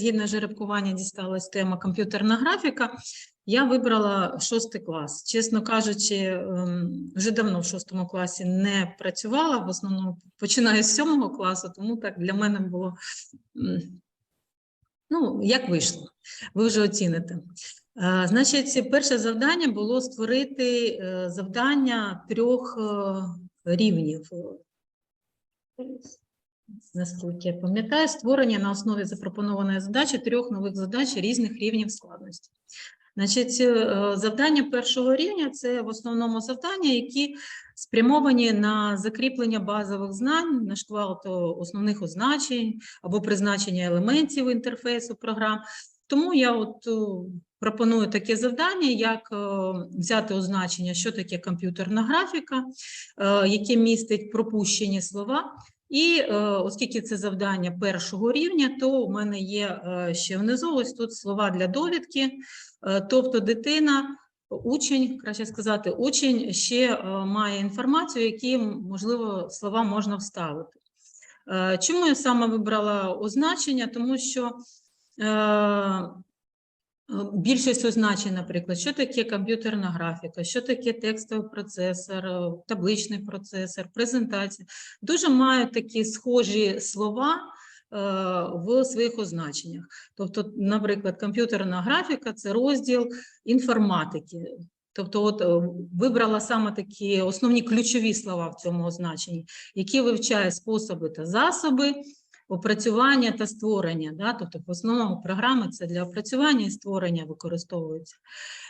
Згідно жеребкування дісталась тема комп'ютерна графіка. Я вибрала шостий клас. Чесно кажучи, ем, вже давно в шостому класі не працювала. В основному починаю з сьомого класу, тому так для мене було ну, як вийшло. Ви вже оціните. Е, Значить, перше завдання було створити е, завдання трьох е, рівнів. Наскільки я пам'ятаю, створення на основі запропонованої задачі трьох нових задач різних рівнів складності. Значить, е, завдання першого рівня це в основному завдання, які спрямовані на закріплення базових знань, на шквалт основних означень або призначення елементів інтерфейсу програм. Тому я от е, пропоную таке завдання, як е, взяти означення, що таке комп'ютерна графіка, яке містить пропущені слова. І е, оскільки це завдання першого рівня, то у мене є е, ще внизу ось тут слова для довідки. Е, Тобто дитина, учень, краще сказати, учень ще має інформацію, які, можливо, слова можна вставити. Чому я саме вибрала означення? Тому що більшість означень, наприклад, що таке комп'ютерна графіка, що таке текстовий процесор, е, табличний процесор, презентація, дуже мають такі схожі слова е, в своїх означеннях. Тобто, наприклад, комп'ютерна графіка це розділ інформатики. Тобто, от е, вибрала саме такі основні ключові слова в цьому означенні, які вивчають способи та засоби опрацювання та створення. Да? Тобто, в основному програми це для опрацювання і створення використовуються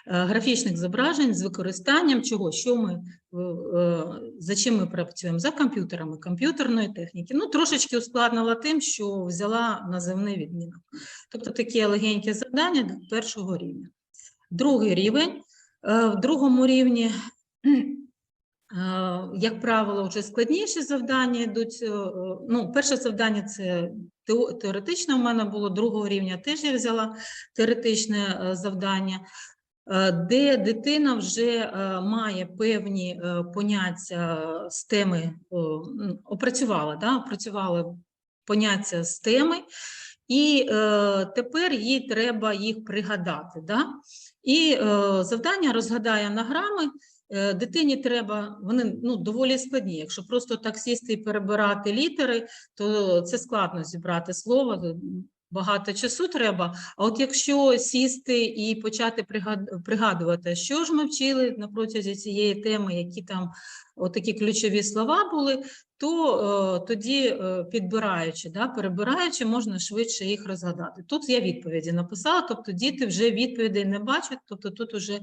Е, графічних зображень з використанням чого, що ми е, е, за чим ми працюємо? За комп'ютерами, комп'ютерної техніки. Ну, трошечки ускладнила тим, що взяла називний відмінок. Тобто такі легенькі завдання першого рівня. Другий рівень. В другому рівні, як правило, вже складніші завдання йдуть. е, е, Ну, перше завдання це теоретичне у мене було, другого рівня теж я взяла теоретичне е, завдання е, де дитина вже е, має певні е, поняття з теми, е, опрацювала, да, опрацювала поняття з теми, і е, тепер їй треба їх пригадати. Да? І е, завдання розгадає анаграми. Е, Дитині треба, вони ну, доволі складні. Якщо просто так сісти і перебирати літери, то це складно зібрати слово, багато часу треба. А от якщо сісти і почати пригадувати, що ж ми вчили на протязі цієї теми, які там такі ключові слова були, то е, тоді, е, підбираючи, да, перебираючи, можна швидше їх розгадати. Тут я відповіді написала, тобто діти вже відповідей не бачать, тобто тут вже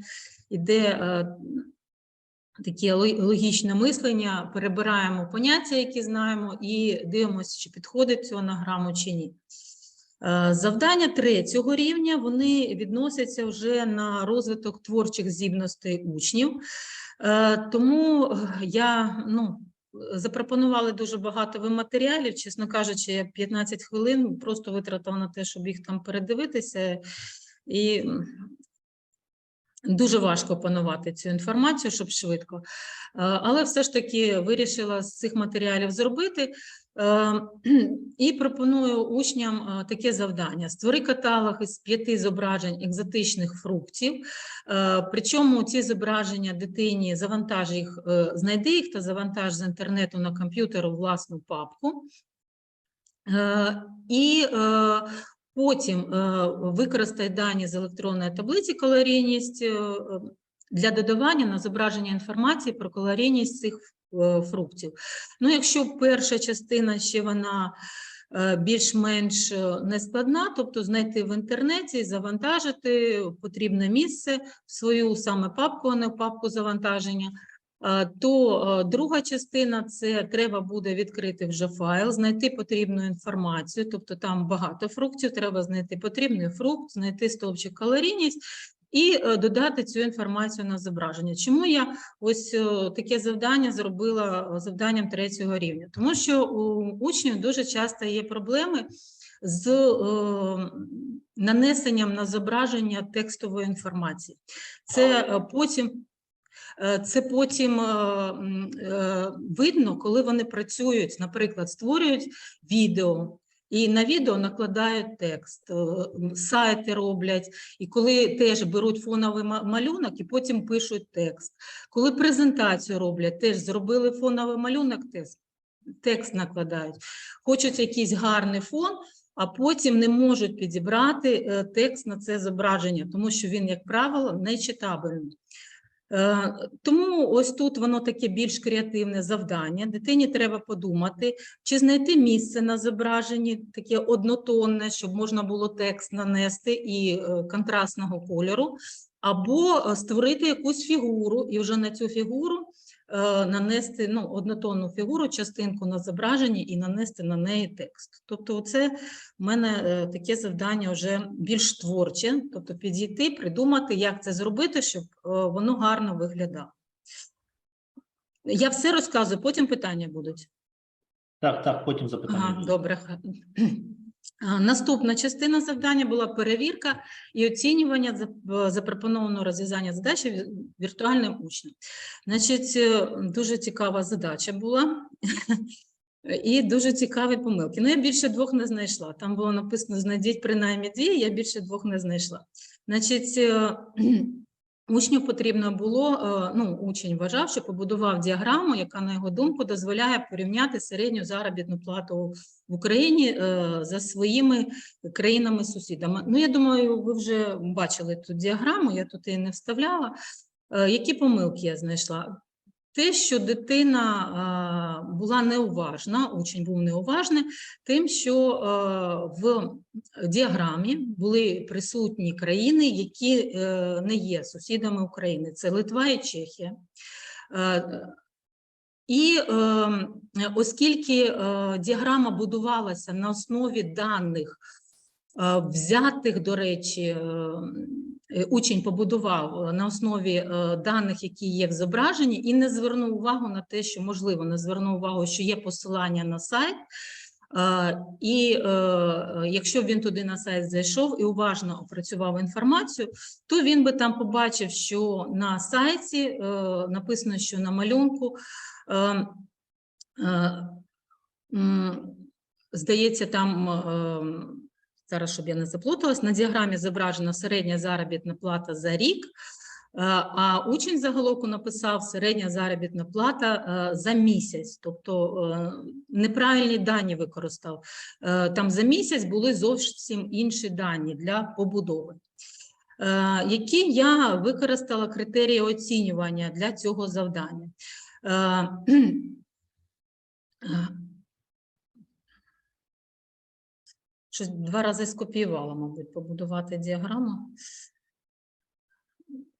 йде е, таке логічне мислення, перебираємо поняття, які знаємо, і дивимося, чи підходить цю анаграму чи ні. Е, Завдання третього рівня вони відносяться вже на розвиток творчих здібностей учнів. Е, Тому я ну, запропонували дуже багато ви матеріалів. Чесно кажучи, я 15 хвилин просто витратила на те, щоб їх там передивитися. І дуже важко опанувати цю інформацію, щоб швидко. Е, Але все ж таки вирішила з цих матеріалів зробити. Е, І пропоную учням е, таке завдання: створи каталог із п'яти зображень екзотичних фруктів. Причому ці зображення дитині завантаж їх, знайди їх та завантаж з інтернету на комп'ютер у власну папку. І потім е, використай дані з електронної таблиці калорійність е, для додавання на зображення інформації про калорійність цих е, фруктів. Ну, якщо перша частина ще вона більш-менш нескладна, тобто знайти в інтернеті, завантажити потрібне місце свою саме папку, а не папку завантаження. То е, друга частина це треба буде відкрити вже файл, знайти потрібну інформацію, тобто там багато фруктів, треба знайти потрібний фрукт, знайти стовпчик калорійність і е, додати цю інформацію на зображення. Чому я ось е, таке завдання зробила завданням третього рівня? Тому що у учнів дуже часто є проблеми з е, нанесенням на зображення текстової інформації. Це потім. Е, Це потім е, е, видно, коли вони працюють, наприклад, створюють відео, І на відео накладають текст, сайти роблять, і коли теж беруть фоновий малюнок і потім пишуть текст. Коли презентацію роблять, теж зробили фоновий малюнок, текст, накладають. Хочуть якийсь гарний фон, а потім не можуть підібрати текст на це зображення, тому що він, як правило, не читабельний. Е, Тому ось тут воно таке більш креативне завдання. Дитині треба подумати, чи знайти місце на зображенні, таке однотонне, щоб можна було текст нанести і е, контрастного кольору, або е, створити якусь фігуру і вже на цю фігуру е, нанести ну, однотонну фігуру, частинку на зображенні і нанести на неї текст. Тобто, це в мене е, таке завдання вже більш творче, тобто підійти, придумати, як це зробити, щоб е, воно гарно виглядало. Я все розказую, потім питання будуть. Так, так, потім запитання. Ага, будуть. добре. Наступна частина завдання була перевірка і оцінювання запропонованого розв'язання задачі віртуальним учнем. Значить, е, дуже цікава задача була. І дуже цікаві помилки. Ну, я більше двох не знайшла. Там було написано: знайдіть принаймні дві, я більше двох не знайшла. Значить, е, учню потрібно було, е, ну, учень вважав, що побудував діаграму, яка, на його думку, дозволяє порівняти середню заробітну плату в Україні е, за своїми країнами-сусідами. Ну, я думаю, ви вже бачили ту діаграму, я тут її не вставляла. Е, Які помилки я знайшла? Те, що дитина була неуважна, учень був неуважний, тим, що в діаграмі були присутні країни, які е, не є сусідами України. Це Литва і Чехія. Е, І е, оскільки е, діаграма будувалася на основі даних, взятих, до речі, е, е, учень побудував е, на основі е, даних, які є в зображенні, і не звернув увагу на те, що можливо, не звернув увагу, що є посилання на сайт. Е, І е, якщо б він туди на сайт зайшов і уважно опрацював інформацію, то він би там побачив, що на сайті е, написано, що на малюнку е, е, здається, там е, зараз, щоб я не заплуталась, на діаграмі зображена середня заробітна плата за рік. е, А учень заголовку написав середня заробітна плата е, за місяць, тобто е, неправильні дані використав. Там за місяць були зовсім інші дані для побудови. Які я використала критерії оцінювання для цього завдання? Е, е, Щось два рази скопіювала, мабуть, побудувати діаграму.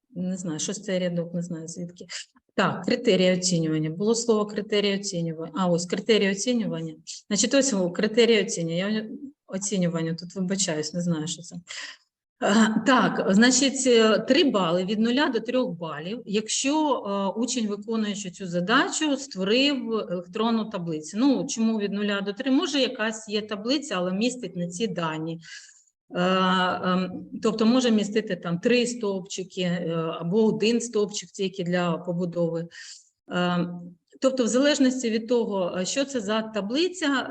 Не знаю, щось цей рядок, не знаю звідки. Так, критерії оцінювання. Було слово критерії оцінювання. А, ось критерії оцінювання. Значить, ось критерії оцінювання. Я оцінювання тут вибачаюсь, не знаю, що це. Е, Так, значить, е, 3 бали від 0 до 3 балів, якщо е, учень, виконуючи цю задачу, створив електронну таблицю. Ну, чому від 0 до 3? Може, якась є таблиця, але містить не ці дані. Ем, Тобто може містити там три стовпчики або один стовпчик тільки для побудови. Е, Тобто, в залежності від того, що це за таблиця,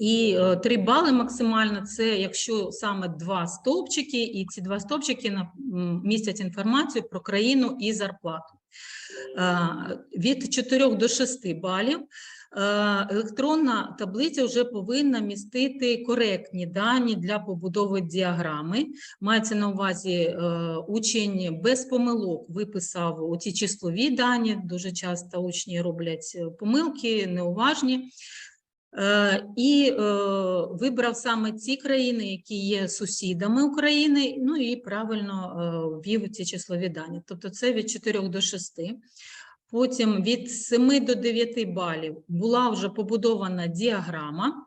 і е, три бали максимально це якщо саме два стовпчики, і ці два стовпчики містять інформацію про країну і зарплату. Е, Від 4 до 6 балів е, електронна таблиця вже повинна містити коректні дані для побудови діаграми. Мається на увазі учень без помилок виписав оці числові дані. Дуже часто учні роблять помилки, неуважні. Е, І е, вибрав саме ті країни, які є сусідами України, ну і правильно е, ввів ці числові дані. Тобто це від 4 до 6. Потім від 7 до 9 балів була вже побудована діаграма.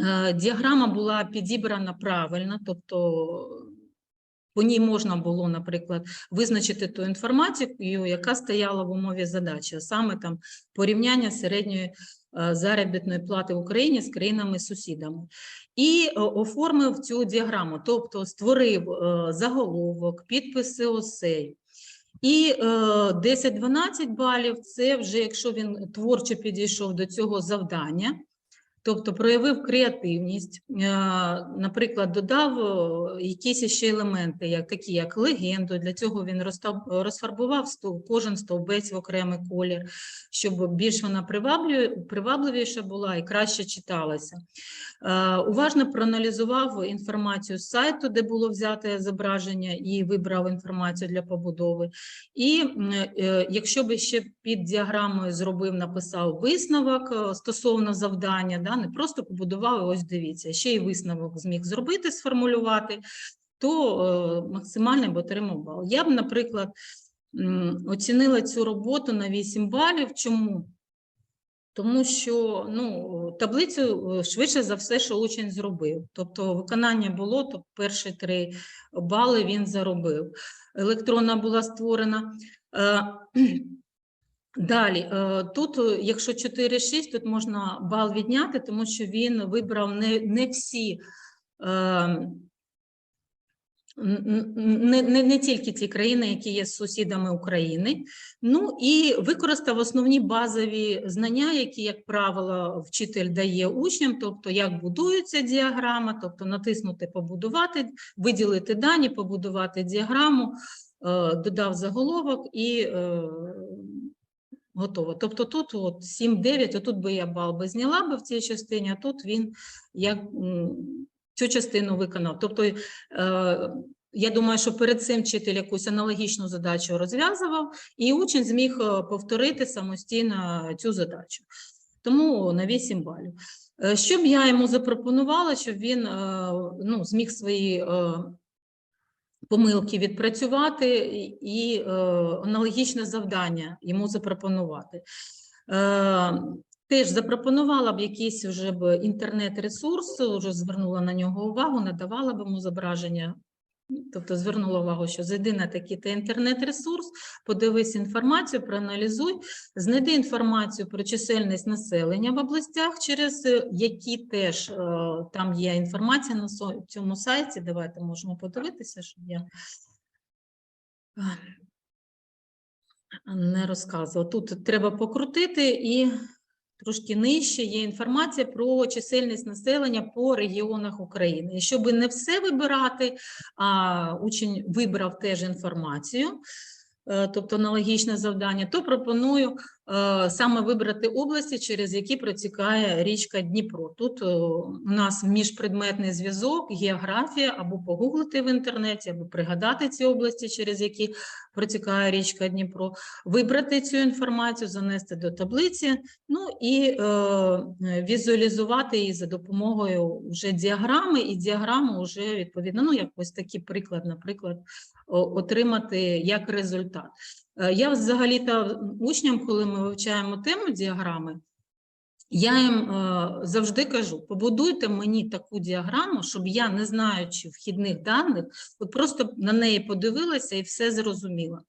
Е, Діаграма була підібрана правильно, тобто по ній можна було, наприклад, визначити ту інформацію, яка стояла в умові задачі, а саме там порівняння середньої е, заробітної плати в Україні з країнами-сусідами. І е, оформив цю діаграму, тобто створив е, заголовок, підписи осей. І е, 10-12 балів це вже якщо він творчо підійшов до цього завдання, Тобто проявив креативність, е, наприклад, додав е, якісь ще елементи, як такі як легенду. Для цього він розфарбував кожен стовбець в окремий колір, щоб більш вона привабливіша була і краще читалася. Е, Уважно проаналізував інформацію з сайту, де було взяте зображення, і вибрав інформацію для побудови. І якщо би ще під діаграмою зробив, написав висновок стосовно завдання, да, не просто побудував, і ось дивіться, ще й висновок зміг зробити, сформулювати, то е, максимальний б отримав бал. Я б, наприклад, оцінила цю роботу на 8 балів. Чому? Тому що ну, таблицю е, швидше за все, що учень зробив. Тобто виконання було, то перші три бали він заробив. Електронна була створена. Далі, е, тут, е, якщо 4-6, тут можна бал відняти, тому що він вибрав не, не всі. Не, не, не тільки ті країни, які є сусідами України, ну і використав основні базові знання, які, як правило, вчитель дає учням, тобто як будується діаграма, тобто натиснути побудувати, виділити дані, побудувати діаграму, е, додав заголовок і готово. Тобто тут от 7-9, отут би я бал би зняла би в цій частині, а тут він як цю частину виконав. Тобто, е, я думаю, що перед цим вчитель якусь аналогічну задачу розв'язував, і учень зміг е, повторити самостійно цю задачу. Тому на 8 балів. Е, Що б я йому запропонувала, щоб він ну, зміг свої помилки відпрацювати і- е, аналогічне завдання йому запропонувати. Е, Теж запропонувала б якийсь вже б інтернет-ресурс, вже звернула на нього увагу, надавала б йому зображення. Тобто звернула увагу, що зайди на такий та інтернет-ресурс, подивись інформацію, проаналізуй, знайди інформацію про чисельність населення в областях, через е, які теж е, там є інформація на цьому сайті. Давайте можемо подивитися, щоб я е, не розказувала. Тут треба покрутити і трошки нижче є інформація про чисельність населення по регіонах України. І щоб не все вибирати, а учень вибрав теж інформацію, е, тобто аналогічне завдання, то пропоную саме вибрати області, через які протікає річка Дніпро. Тут е, у нас міжпредметний зв'язок, географія, або погуглити в інтернеті, або пригадати ці області, через які протікає річка Дніпро, вибрати цю інформацію, занести до таблиці, ну і е, візуалізувати її за допомогою вже діаграми, і діаграму вже відповідно, ну як ось такий приклад, наприклад, отримати як результат. Е, Я взагалі та учням, коли ми вивчаємо тему діаграми, я їм е, завжди кажу: побудуйте мені таку діаграму, щоб я, не знаючи вхідних даних, просто на неї подивилася і все зрозуміла.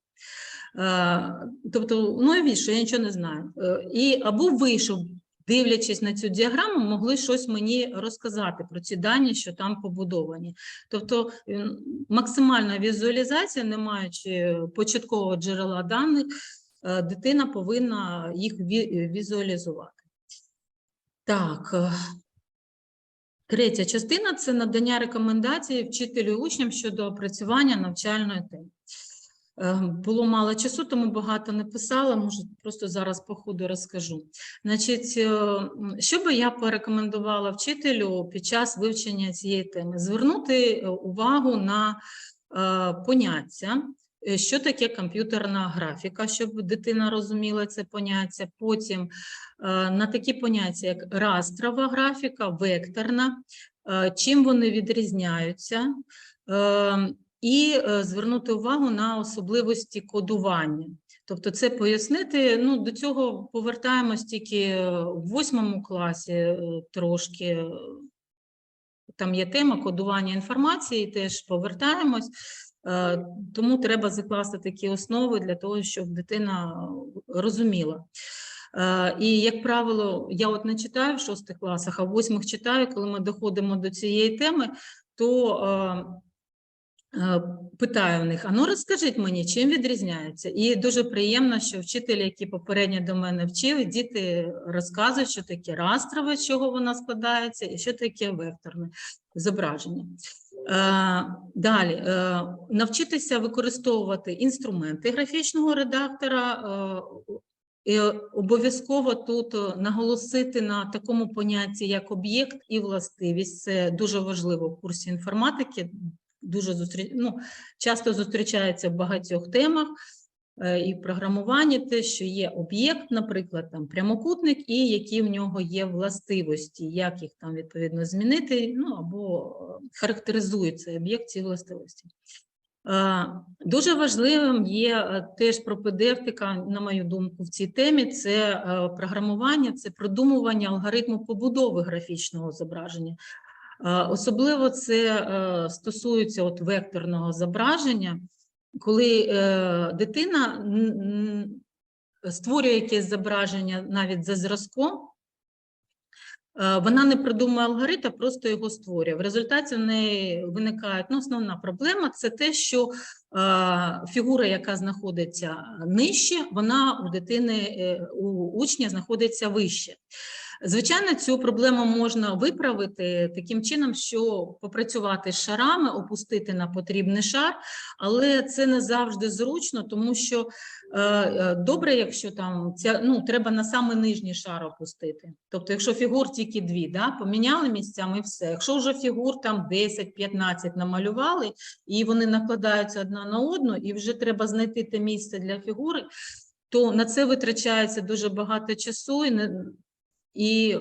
Е, Тобто, ну я що я нічого не знаю. І або ви, щоб дивлячись на цю діаграму, могли щось мені розказати про ці дані, що там побудовані. Тобто максимальна візуалізація, не маючи початкового джерела даних, е, дитина повинна їх візуалізувати. Так. е, Третя частина це надання рекомендацій вчителю і учням щодо опрацювання навчальної теми. Е, Було мало часу, тому багато не писала, може просто зараз по ходу розкажу. Значить, е, що би я порекомендувала вчителю під час вивчення цієї теми? Звернути е, увагу на поняття, що таке комп'ютерна графіка, щоб дитина розуміла це поняття. Потім на такі поняття, як растрова графіка, векторна, чим вони відрізняються. І е, звернути увагу на особливості кодування. Тобто, це пояснити. Ну, до цього повертаємось тільки е, в восьмому класі е, трошки. Там є тема кодування інформації, теж повертаємось. Тому треба закласти такі основи для того, щоб дитина розуміла. І, як правило, я от не читаю в шостих класах, а в восьмих читаю, коли ми доходимо до цієї теми, то питаю в них: а ну розкажіть мені, чим відрізняється? І дуже приємно, що вчителі, які попередньо до мене вчили, діти розказують, що таке растрове, з чого вона складається, і що таке векторне зображення. Е, Далі е, навчитися використовувати інструменти графічного редактора. е, І обов'язково тут е, наголосити на такому понятті, як об'єкт і властивість. Це дуже важливо в курсі інформатики. Дуже зустрі... ну, часто зустрічається в багатьох темах е, і в програмуванні те, що є об'єкт, наприклад, там прямокутник, і які в нього є властивості, як їх там відповідно змінити, ну або е, характеризує цей об'єкт ці властивості. Е, Дуже важливим є теж пропедевтика, на мою думку, в цій темі це програмування, це продумування алгоритму побудови графічного зображення. Е, Особливо це е, стосується от векторного зображення, коли е, дитина створює якесь зображення навіть за зразком, Вона не придумує алгоритм, а просто його створює. В результаті в неї виникає ну, основна проблема це те, що фігура, яка знаходиться нижче, вона у дитини, у учня знаходиться вище. Звичайно, цю проблему можна виправити таким чином, що попрацювати з шарами, опустити на потрібний шар, але це не завжди зручно, тому що е, е, добре, якщо там ця, ну, треба на саме нижній шар опустити. Тобто, якщо фігур тільки дві, да, поміняли місцями все. Якщо вже фігур там 10-15 намалювали, і вони накладаються одна на одну, і вже треба знайти те місце для фігури, то на це витрачається дуже багато часу і не і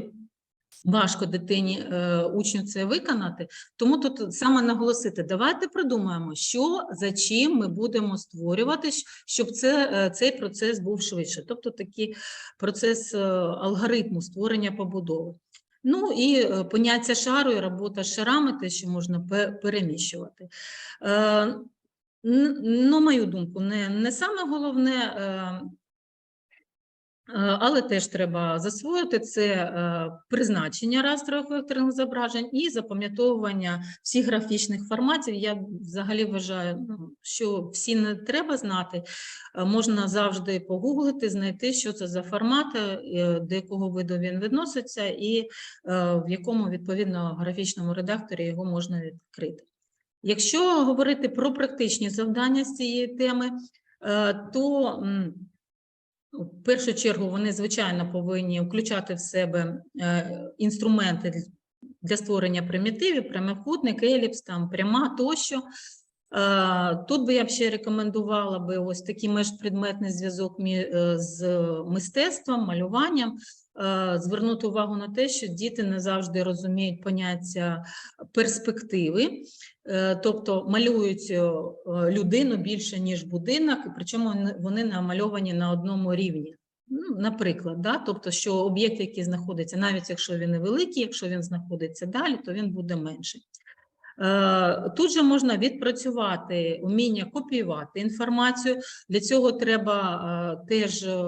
важко дитині, е, учню це виконати. Тому тут саме наголосити, давайте придумаємо, що за чим ми будемо створювати, щоб це, е, цей процес був швидше. Тобто такий процес е, алгоритму створення побудови. Ну і поняття шару і робота з шарами, те, що можна переміщувати. На мою думку, не, не саме головне. Е, Але теж треба засвоїти це е, призначення растрових векторних зображень і запам'ятовування всіх графічних форматів. Я взагалі вважаю, ну, що всі не треба знати. Е, Можна завжди погуглити, знайти, що це за формат, до якого виду він відноситься, і в якому відповідно графічному редакторі його можна відкрити. Якщо говорити про практичні завдання з цієї теми, то в першу чергу вони, звичайно, повинні включати в себе е, інструменти для- створення примітивів, прямокутник, еліпс, там, пряма тощо. Е, Тут би я б ще рекомендувала би ось такий межпредметний зв'язок е, з мистецтвом, малюванням. Звернути увагу на те, що діти не завжди розуміють поняття перспективи, тобто малюють е, людину більше, ніж будинок, і причому вони намальовані на одному рівні. Ну, наприклад, да? тобто, що об'єкт, який знаходиться, навіть якщо він невеликий, якщо він знаходиться далі, то він буде менший. Е, Тут же можна відпрацювати уміння копіювати інформацію. Для цього треба е, теж е,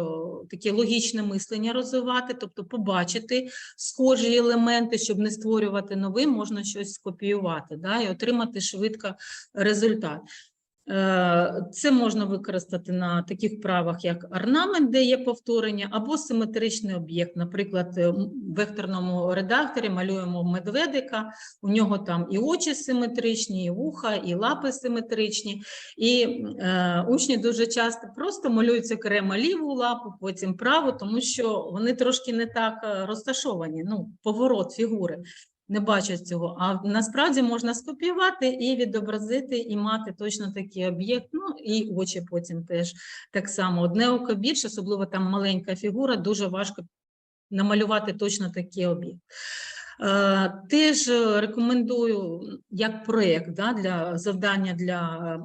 таке логічне мислення розвивати, тобто побачити схожі елементи, щоб не створювати новим, можна щось скопіювати да, і отримати швидко результат. Е, Це можна використати на таких вправах, як орнамент, де є повторення, або симетричний об'єкт. Наприклад, е, в векторному редакторі малюємо медведика, у нього там і очі симетричні, і вуха, і лапи симетричні. І е, учні дуже часто просто малюють окремо ліву лапу, потім праву, тому що вони трошки не так е, розташовані, ну, поворот фігури не бачать цього. А насправді можна скопіювати і відобразити, і мати точно такий об'єкт. Ну і очі потім теж так само. Одне око більше, особливо там маленька фігура, дуже важко намалювати точно такий об'єкт. Е, Теж е, рекомендую як проєкт да, для завдання для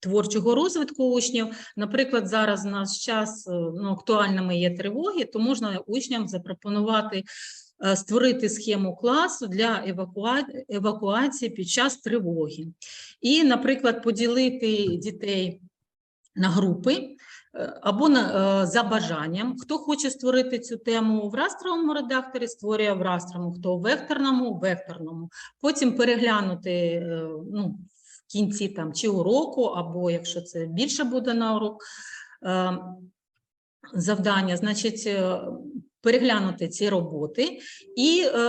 творчого розвитку учнів. Наприклад, зараз у нас час е, ну, актуальними є тривоги, то можна учням запропонувати створити схему класу для евакуа... евакуації під час тривоги. І, наприклад, поділити дітей на групи е, або на, е, за бажанням. Хто хоче створити цю тему в растровому редакторі, створює в растровому, хто в векторному, в векторному. Потім переглянути е, ну, кінці там чи уроку, або якщо це більше буде на урок е, завдання, значить, е, переглянути ці роботи і е,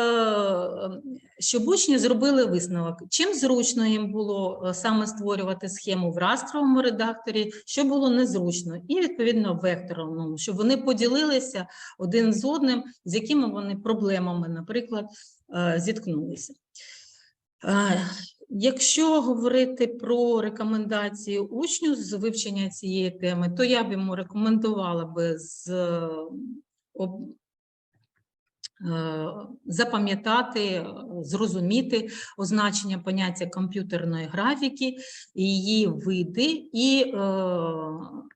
щоб учні зробили висновок, чим зручно їм було е, саме створювати схему в растровому редакторі, що було незручно, і відповідно векторному, щоб вони поділилися один з одним, з якими вони проблемами, наприклад, е, зіткнулися. Якщо говорити про рекомендації учню з вивчення цієї теми, то я б йому рекомендувала би з запам'ятати, е, зрозуміти означення поняття комп'ютерної графіки, її види, і е,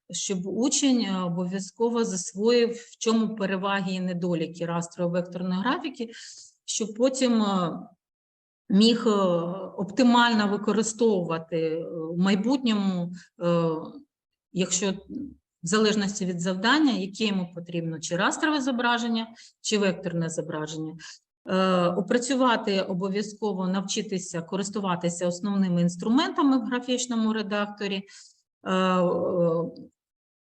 щоб учень е, обов'язково засвоїв, в чому переваги і недоліки растрово-векторної графіки, щоб потім міг оптимально використовувати в майбутньому, якщо в залежності від завдання, яке йому потрібно, чи растрове зображення, чи векторне зображення. Е, Опрацювати обов'язково навчитися користуватися основними інструментами в графічному редакторі, е, е,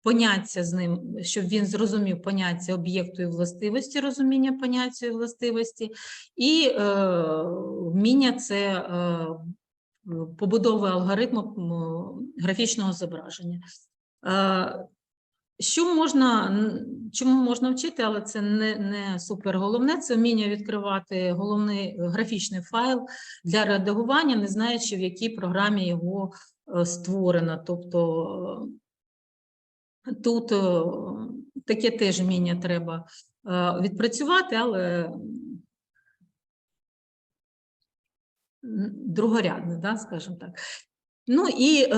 поняття з ним, щоб він зрозумів поняття об'єкту і властивості, розуміння поняття і властивості, і вміння це побудови алгоритму графічного зображення. Що можна, чому можна вчити, але це не, не супер головне, це вміння відкривати головний е, графічний файл для редагування, не знаючи, в якій програмі його е, створено. Тобто е, тут таке теж вміння треба відпрацювати, але другорядне, да, скажімо так. Ну і е,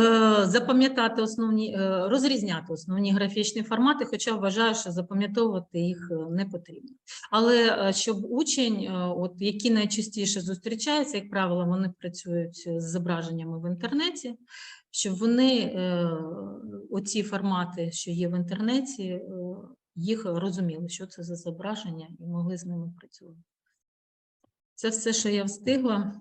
запам'ятати основні, е, розрізняти основні графічні формати, хоча вважаю, що запам'ятовувати їх е, не потрібно. Але е, щоб учень, е, от які найчастіше зустрічаються, як правило, вони працюють з зображеннями в інтернеті, щоб вони е, оці формати, що є в інтернеті, е, їх розуміли, що це за зображення, і могли з ними працювати. Це все, що я встигла.